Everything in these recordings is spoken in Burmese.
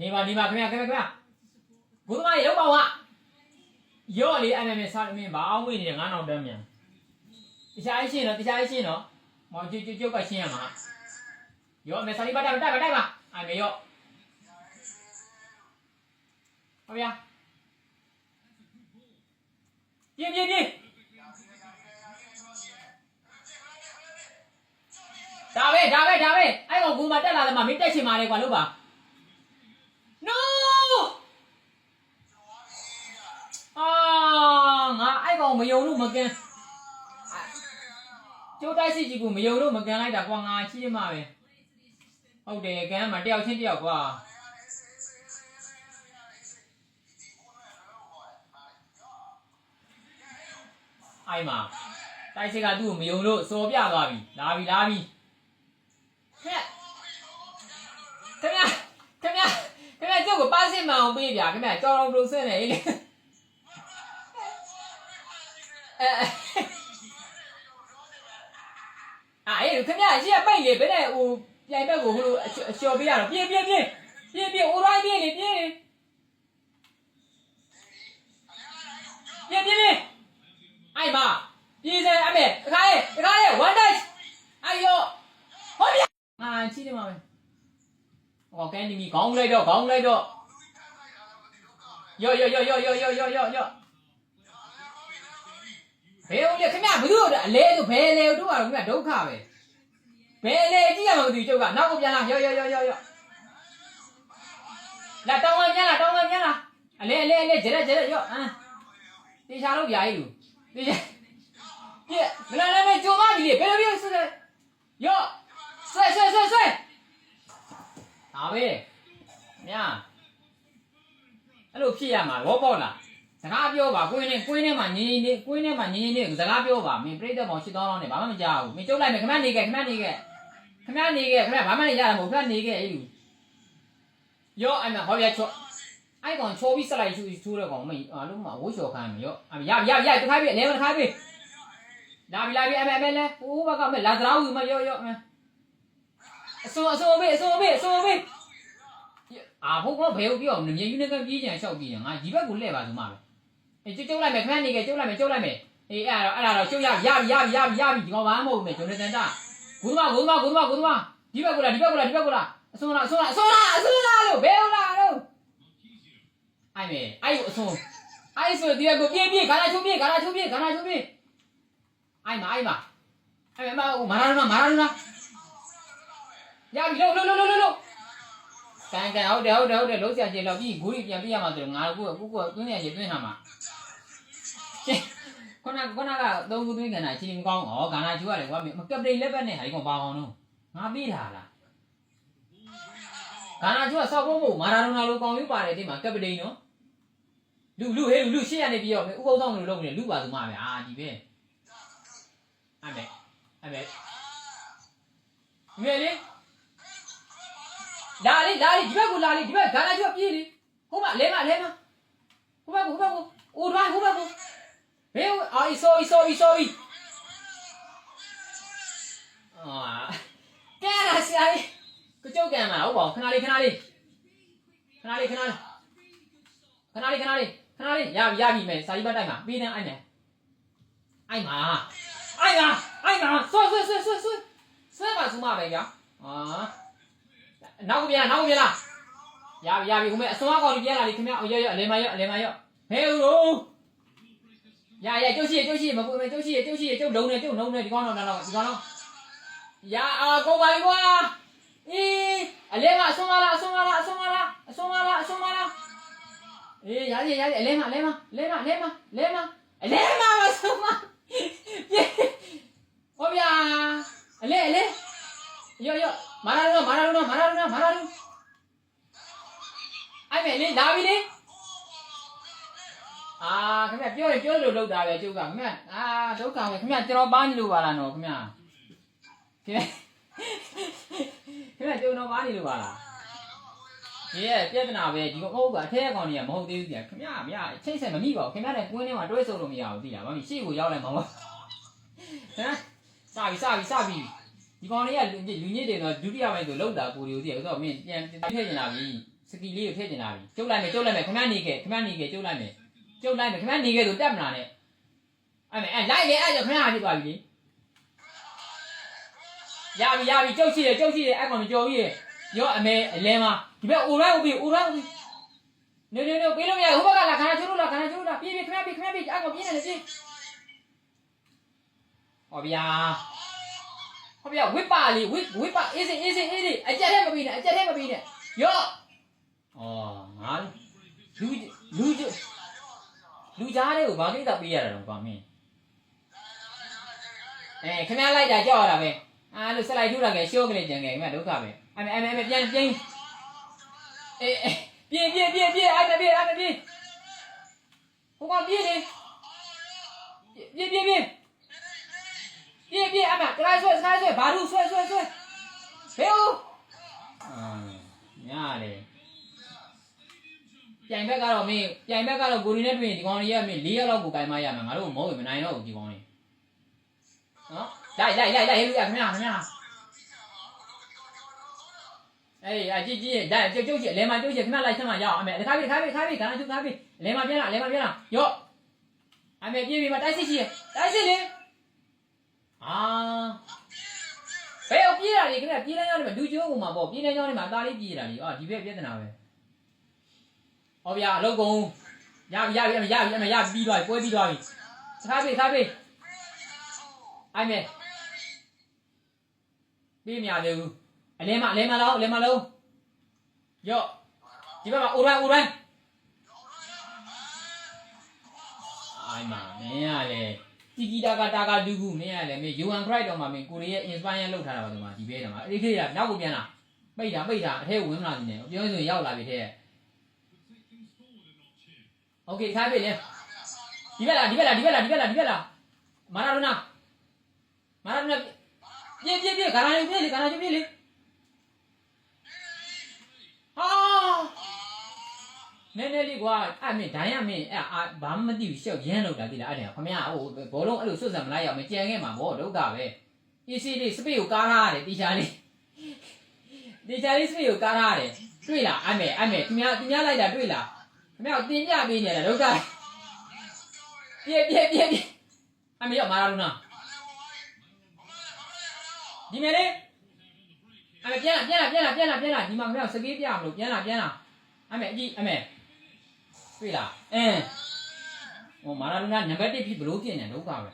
နေပါနေပါခင်ဗျာခင်ဗျာခင်ဗျာဘုသမားရေလောက်ပါဝါရော့လေအဲ့မဲ့စားမင်းဘာအောင်ဝင်နေတယ်ငါနောက်တန်းမြန်တခြားအရှင်းတော့တခြားအရှင်းတော့မောင်ကျွတ်ကျွတ်ကရှင်းရမှာရော့မယ်စားလိပတ်တိုက်တိုက်တိုက်ပါအဲ့မဲ့ရော့ဟုတ်ဗျာပြင်းပြင်းပြင်း ဒါပဲဒါပဲဒါပဲအဲ့ကောင်ကူမတက်လာတယ်မှာမင်းတက်ချင်ပါလေကွာလို့ပါ no အာငါအဲ့ကောင်မယုံလို့မကန်ကျိုးတိုက်စီကြီးကမယုံလို့မကန်လိုက်တာကွာငါချီးမှာပဲဟုတ်တယ်ကန်မှာတယောက်ချင်းတယောက်ကွာအိုင်မှာတိုက်စီကသူ့ကိုမယုံလို့စော်ပြသွားပြီလာပြီလာပြီ ဗျာကျုပ်ကိုပါစင်မအောင်ပေးဗျာခင်ဗျာကြော်တော်ဘလို့ဆင်းနေလေအဲအဲ့ခင်ဗျာရှေ့ပိတ်လေဘယ်နဲ့ဟိုပြိုင်ဘက်ကိုဟိုလိုအလျှော်ပေးရတော့ပြင်းပြင်းပြင်းပြင်းပြင်းအိုရိုင်းပြင်းလေပြင်းလေပြင်းပြင်းပြင်းအဲ့မပြေးစဲအမေတခါလေတခါလေ one dash အဲ့ယောဟုတ်ဗျာအာချီးတယ်မှာပဲဟောကန်ဒီမီခေါင်းလိုက်တော့ခေါင်းလိုက်တော့ ယောယောယောယောယောယောယောယောယောဘယ်ဦးလေခင်ဗျဘယ်သူ့အလဲဆိုဘယ်လဲတို့ကတော့ခင်ဗျဒုက္ခပဲဘယ်လဲကြည့်ရမှာမသိဘူးကျုပ်ကနောက်ကပြန်လာယောယောယောယောယောလာတောင်းဝင်ပြန်လာတောင်းဝင်ပြန်လာအလဲအလဲအလဲဂျရက်ဂျရက်ယောအမ်တေချာလို့ပြာကြီးလူတေချာပြမလာလာမဲကြိုမပြီလေဘယ်လိုပြောဆွဲယောဆွဲဆွဲဆွဲဆွဲဒါပဲမြာ အဲ့လိုဖြစ်ရမှာဘောပေါ့လားစကားပြောပါကိုင်းနဲ့ကိုင်းနဲ့မှညင်းညင်းလေးကိုင်းနဲ့မှညင်းညင်းလေးစကားပြောပါမင်းပြိတ္တမောင်ရှင်းတော်လောင်းနဲ့ဘာမှမကြောက်ဘူးမင်းကျုပ်လိုက်မယ်ခမနေခဲ့ခမနေခဲ့ခမနေခဲ့ခမဘာမှနေရတာမဟုတ်ခမနေခဲ့အဲ့လူယောအဲ့မှာဟောပြချောအဲ့ကောင်ချောပြီးဆက်လိုက်ချူချူတဲ့ကောင်မင်းအားလုံးမဝှချော်ခိုင်းမယ်ယောအမရရရတခါပြီလဲတခါပြီလာပြီလာပြီအမေအမေလဲဟိုးဘကမဲလာစရာဦးမယောယောအမေအစိုးအစိုးဘေးအစိုးဘေးအစိုးဘေး အာဘုကောဘယ်ဟုတ်ပြောမြေယူနေကပြေးကြံလျှောက်ပြေးကြံငါဒီဘက်ကိုလှည့်ပါဆိုမှပဲအေးကျုပ်လိုက်မယ်ခမနေခဲ့ကျုပ်လိုက်မယ်ကျုပ်လိုက်မယ်အေးအဲ့ဒါအဲ့ဒါတော့ကျုပ်ရရရရရရဒီကောင်ဘာမှမဟုတ်ဘူးဂျွန်နေတန်တာဂုသမာဂုသမာဂုသမာဂုသမာဒီဘက်ကိုလာဒီဘက်ကိုလာဒီဘက်ကိုလာအစွန်းလားအစွန်းလားအစွန်းလားအစွန်းလားလို့ဘယ်ဟုတ်လားလို့အိုင်မေအိုင်ကိုအစွန်းအိုင်ဆိုဒီဘက်ကိုပြေးပြေးခါလာချိုးပြေးခါလာချိုးပြေးခါလာချိုးပြေးအိုင်မအိုင်မအိုင်မမာရာဒိုနာမာရာဒိုနာရပြီလို့လို့လို့လို့လို့ ကန်ကန်ဟုတ်တယ်ဟုတ်တယ်ဟုတ်တယ်လုံးချင်ချင်တော့ပြီးဂူရီပြန်ပြရမှာဆိုတော့ငါကအခုကသွင်းရရေသွင်းတာမှာခုနကခုနကသုံးခုသွင်းကန်တာချင်းမကောင်းဩဂါနာချိုးရတယ်ကွာမကပ်ပတိန်လက်ပတ်နဲ့ဟာဒီကောင်ပါအောင်တော့ငါပြီးလာလားဂါနာချိုးကစောက်ဖို့မို့မာရာဒိုနာလိုကောင်ယူပါတယ်ဒီမှာကပ်ပတိန်နော်လူလူဟဲလူလူရှေ့ရနေပြီးတော့ဥပုသ်ဆောင်လို့လုပ်နေလူပါသူမပဲအာဒီပဲအမေအမေမြေလေး လာလေလာလေဒီဘက်ကိုလာလေဒီဘက်ဂါနာချိုးပြေးလေဟိုမှာလဲမလဲမဟိုဘက်ကိုဟိုဘက်ကိုအိုဒိုင်းဟိုဘက်ကိုဘယ်အာအီဆိုအီဆိုအီဆိုအီအာကဲလာစီအိုင်ကကြောက်ကံမှာဟုတ်ပါခဏလေးခဏလေးခဏလေးခဏလေးခဏလေးခဏလေးခဏလေးရပြီရပြီမယ်စာကြီးပတ်တိုက်မှာပြီးနေအိုင်မယ်အိုင်မှာအိုင်မှာအိုင်မှာဆွဲဆွဲဆွဲဆွဲဆွဲဆွဲပါစုမပဲဗျာအာ နောက်ကိုပြန်နောက်ကိုပြန်လာရပြီရပြီခုမဲ့အစွမ်းအကောင်ကြီးပြန်လာပြီခင်ဗျအော်ရော့ရော့အလဲမရော့အလဲမရော့ဟဲဦးလို့ရရကျုပ်ရှိရကျုပ်ရှိရမပူမကျုပ်ရှိရကျုပ်ရှိရကျုပ်လုံးနေကျုပ်လုံးနေဒီကောင်တော့တော့ဒီကောင်တော့ရအာကိုပါပြီကွာအေးအလဲမအစွမ်းမလားအစွမ်းမလားအစွမ်းမလားအစွမ်းမလားအစွမ်းမလားအေးရရရအလဲမအလဲမလဲမလဲမလဲမအလဲမအစွမ်းမပြေဟောဗျာအလဲအလဲ ရော့ရော့မာရာဒိုမာရာဒိုမာရာဒိုမာရာဒိုအဲ့မဲ့လေလာပြီလေအာခင်ဗျပြောရင်ပြောလို့လောက်တာပဲကျုပ်ကခင်ဗျအာဒုက္ခပဲခင်ဗျကျွန်တော်ပါနေလို့ပါလားနော်ခင်ဗျခင်ဗျခင်ဗျကျွန်တော်ပါနေလို့ပါလားဒီရဲ့ပြဿနာပဲဒီကောင်ဟုတ်ကအထက်ကောင်ကြီးကမဟုတ်သေးဘူးကြာခင်ဗျဗျချိတ်ဆက်မမိပါဘူးခင်ဗျနဲ့ကွင်းထဲမှာတွဲဆုံလို့မရဘူးသိလားမမရှေ့ကိုရောက်လိုက်မှာမဟုတ်ဟမ်ခစပြီစပြီစပြီ ဒီကောင်လေးကလူလူညစ်တယ်တော့ဒုတိယပိုင်းဆိုလောက်တာကိုရီကိုတည်းဆိုတော့မင်းပြန်ထည့်ကျင်လာပြီစကီလေးကိုထည့်ကျင်လာပြီကျုပ်လိုက်မယ်ကျုပ်လိုက်မယ်ခမနေခဲ့ခမနေခဲ့ကျုပ်လိုက်မယ်ကျုပ်လိုက်မယ်ခမနေခဲ့ဆိုတက်မလာနဲ့အဲ့မယ်အဲ့လိုက်လေအဲ့ကြောင့်ခမဖြစ်သွားပြီလေရပြီရပြီကျုပ်ရှိတယ်ကျုပ်ရှိတယ်အဲ့ကောင်ကြော်ကြီးရောအမေအလဲမှာဒီဘက်အိုရိုင်းဦးပြီအိုရိုင်းဦးပြီနေနေနေပြေးလို့မရဟိုဘက်ကလာခဏချိုးလို့လာခဏချိုးလို့လာပြေးပြေးခမပြေးခမပြေးအဲ့ကောင်ပြေးနေလေပြေးဟောဗျာ ဟောဗျာဝစ်ပါလေဝစ်ဝစ်ပါအေးစေးအေးစေးအေးစေးအကြက်ထဲမပြီးနဲ့အကြက်ထဲမပြီးနဲ့ရော့အော်ငါလူလူလူကြားတဲ့ကိုဘာကိစ္စပေးရတာတော့ကွာမင်းအဲခင်ဗျားလိုက်တာကြောက်ရတာပဲအားလို့ဆက်လိုက်ထိုးတာကရှိုးကလေးကြံငယ်ခင်ဗျာဒုက္ခပဲအမေအမေအမေပြန်ပြန်အေးပြေးပြေးပြေးပြေးအဲ့ဒါပြေးအဲ့ဒါပြေးဟိုကပြေးလေပြေးပြေးပြေး ပြေးပြေးအမကလိုက်ဆွဲကလိုက်ဆွဲဘာလို့ဆွဲဆွဲဆွဲဘယ်ဦးအာညာလေပြိုင်ဘက်ကတော့မင်းပြိုင်ဘက်ကတော့ကိုရီနဲ့တွေ့ရင်ဒီကောင်ကြီးကမင်း၄ရက်လောက်ကိုကင်မရမှာငါတို့မဟုတ်ဘူးမနိုင်တော့ဘူးဒီကောင်ကြီးနော်လိုက်လိုက်လိုက်လိုက်ဟေးလူရခင်ဗျာခင်ဗျာအေးအကြည့်ကြည့်ဒါကျုပ်ကျုပ်ကြည့်အလဲမှာကျုပ်ကြည့်ခင်ဗျာလိုက်ဆက်မှာရအောင်အမေတစ်ခါပြီတစ်ခါပြီတစ်ခါပြီခဏကျုပ်ခါပြီအလဲမှာပြန်လာအလဲမှာပြန်လာရော့အမေပြေးပြီမတိုက်စစ်ရှိတိုက်စစ်လေ အာဘယ်အောင်ပြေးတာလေခင်ဗျပြေးလမ်းကြောင်းတွေမှာလူကျိုးကုန်မှာပေါ့ပြေးလမ်းကြောင်းတွေမှာအသားလေးပြေးတာလေအာဒီဘက်ပြဿနာပဲဟောဗျာအလုပ်ကုန်ရပြီရပြီအမရပြီအမရပြီပြီးသွားပြီပွဲပြီးသွားပြီခါပြီခါပြီအိုင်မဲပြီးမရသေးဘူးအလဲမအလဲမလောက်အလဲမလုံးရော့ဒီဘက်မှာအိုရန်အိုရန်အိုင်မမင်းရလေ တီကီတာကတာကဒူးကူမင်းရလေမင်းယူအန်ခရိုက်တော့မှမင်းကိုရီးယား inspire လောက်ထားတာပါဒီမှာဒီဘေးတော့မှာအဲ့ဒီခေတ်ကနောက်ကိုပြန်လာပိတ်တာပိတ်တာအထဲဝင်မလာနေတယ်ပြောဆိုရင်ရောက်လာပြီထဲโอเคထားပြီလေဒီဘက်လာဒီဘက်လာဒီဘက်လာဒီဘက်လာဒီဘက်လာမာရာဒိုနာမာရာဒိုနာပြေးပြေးပြေးဂါရာယိုပြေးလေဂါရာယိုပြေးလေဟာ နည်းနည်းလေးကွာအဲ့မင်းဒိုင်းရမင်းအဲ့အာဘာမှမသိဘူးရှောက်ရမ်းလောက်တာတိလားအဲ့ဒါခမရဟိုဘောလုံးအဲ့လိုဆွတ်ဆံမလိုက်ရအောင်မကြံခဲ့မှာဗောဒုက္ခပဲအီစီလေးစပိတ်ကိုကားထားရတယ်တီချာလေးတီချာလေးစပိတ်ကိုကားထားရတယ်တွေ့လားအဲ့မဲအဲ့မဲသူများသူများလိုက်တာတွေ့လားခမရတင်ပြပေးနေတာဒုက္ခပြေးပြေးပြေးပြေးအမေရောက်မာလာလူနာဒီမဲလေးအမေပြန်လာပြန်လာပြန်လာပြန်လာပြန်လာဒီမှာခမရစကေးပြမလို့ပြန်လာပြန်လာအမေအကြည့်အမေ တွေ့လားအင်းဟိုမာရာဒိုနာနံပါတ်1ဖြစ်ဘလို့ဖြစ်နေဒုက္ခပဲ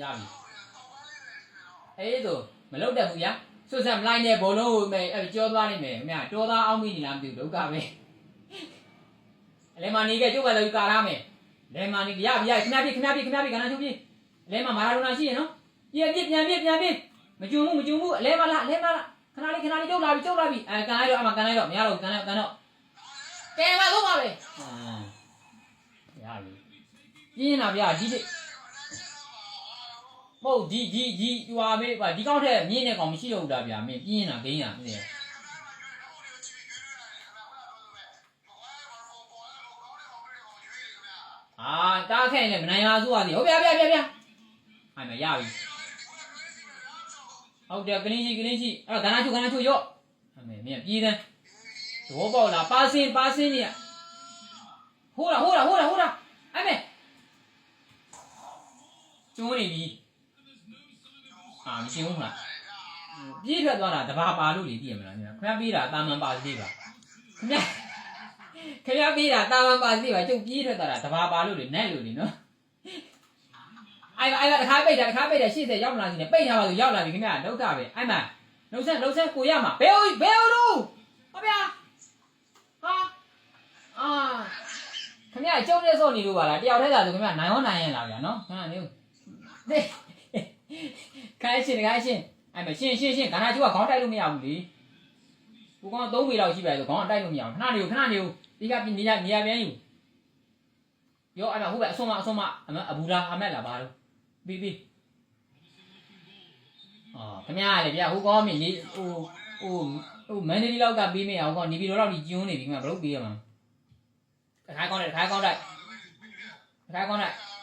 ရပြီအေးဆိုမလုပ်တတ်ဘူးဗျာဆွတ်ဆက်မလိုက်နဲ့ဘောလုံးကိုမယ်အဲ့ကြောသွားနိုင်မယ်ခင်ဗျာကြောသားအောင်မိနေလားမသိဘူးဒုက္ခပဲအလဲမနေကကျုပ်ကလည်းကာရမယ်လဲမနေရပြီရခင်ဗျာပြခင်ဗျာပြခင်ဗျာပြကဏ္ဍချုပ်ပြအလဲမမာရာဒိုနာရှိရင်နော်ပြပြပြန်ပြပြန်ပြမကြုံဘူးမကြုံဘူးအလဲမလားအလဲမလားခဏလေးခဏလေးကျုပ်လာပြီကျုပ်လာပြီအဲကန်လိုက်တော့အမကန်လိုက်တော့မရတော့ကန်လိုက်ကန်တော့ ကဲပါလို့ပါပဲအာရပြီပြင်းလာဗျာဒီဒီမဟုတ်ဒီဒီဒီဟွာမေးပါဒီကောက်ထက်မြင်းတဲ့ကောင်မရှိတော့ဘူးလားဗျာမင်းပြင်းလာဂိမ်းလာမင်းအာတားခဲ့ရင်လည်းမနိုင်ပါဘူးဟာဒီဟုတ်ဗျာဗျာဗျာဗျာဟိုင်မရပြီဟုတ်တယ်ကလင်းရှိကလင်းရှိအဲ့တော့ကနာချုကနာချုရော့အမေမင်းပြေးတယ် သဘောပေါက်လားပါစင်းပါစင်းနေဟိုးလားဟိုးလားဟိုးလားဟိုးလားအမေကျုံးနေပြီအာမရှင်းဘူးမလားပြေးထွက်သွားတာတဘာပါလို့လေသိရမလားခင်ဗျာပြေးတာတာမန်ပါစီပါခင်ဗျာခင်ဗျာပြေးတာတာမန်ပါစီပါကျုပ်ပြေးထွက်သွားတာတဘာပါလို့လေနဲ့လို့လေနော်အိုင်အိုင်တခါပိတ်တာတခါပိတ်တာ80ရောက်မလားစီနဲ့ပိတ်ထားပါဆိုရောက်လာပြီခင်ဗျာဒုက္ခပဲအိုင်မနှုတ်ဆက်နှုတ်ဆက်ကိုရမှာဘယ်ဘယ်လို့ဟုတ်ဗျာဟာအာ ခင်ဗျာကျုပ်တဲ့စော့နေလို့ပါလားတယောက်တည်းသာဆိုခင်ဗျာနိုင်ရောနိုင်ရင်လားဗျာနော်ခင်ဗျာနေခိုင်းရှင်ခိုင်းရှင်အဲ့မရှင်ရှင်ရှင်ခန္ဓာကျိုးကခေါင်းတိုက်လို့မရဘူးလေကိုကောင်3ပေလောက်ရှိပါလေဆိုခေါင်းတိုက်လို့မရဘူးခဏနေခဏနေဒီကနေရနေရပြန်ယူရောအဲ့မဟုတ်ပဲအဆုံးမအဆုံးမအမအဘူလာအမက်လာပါတော့ပြီးပြီးအော်ခင်ဗျားလေဗျာဟိုကောမင်းနေဟိုဟိုဟိုမန်ဒလီလောက်ကပြီးမရအောင်ကောနေပြီးတော့ဒီကျွန်းနေပြီခင်ဗျာဘလို့ပြီးရမှာ တစ်ခါကောင်းတယ်တစ်